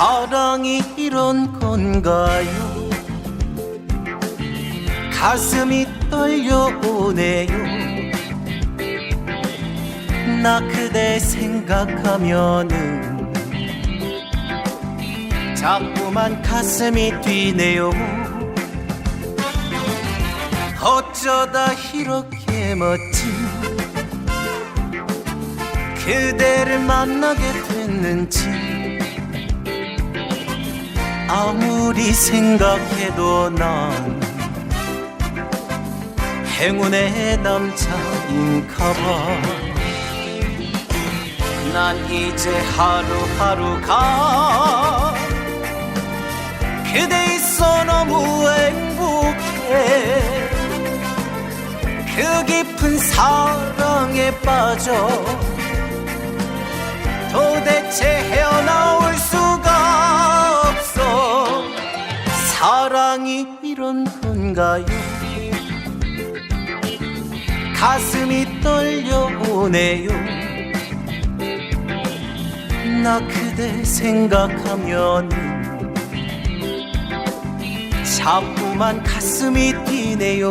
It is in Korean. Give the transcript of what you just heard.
사랑이 이런 건가요? 가슴이 떨려오네요. 나 그대 생각하면은 자꾸만 가슴이 뛰네요. 어쩌다 이렇게 멋진 그대를 만나게 됐는지 아무리 생각해도 난 행운의 남자인가봐 난 이제 하루하루가 그대 있어 너무 행복해. 그 깊은 사랑에 빠져 도대체 헤어 건가요. 가슴이 떨려오네요. 나 그대 생각하면 자꾸만 가슴이 뛰네요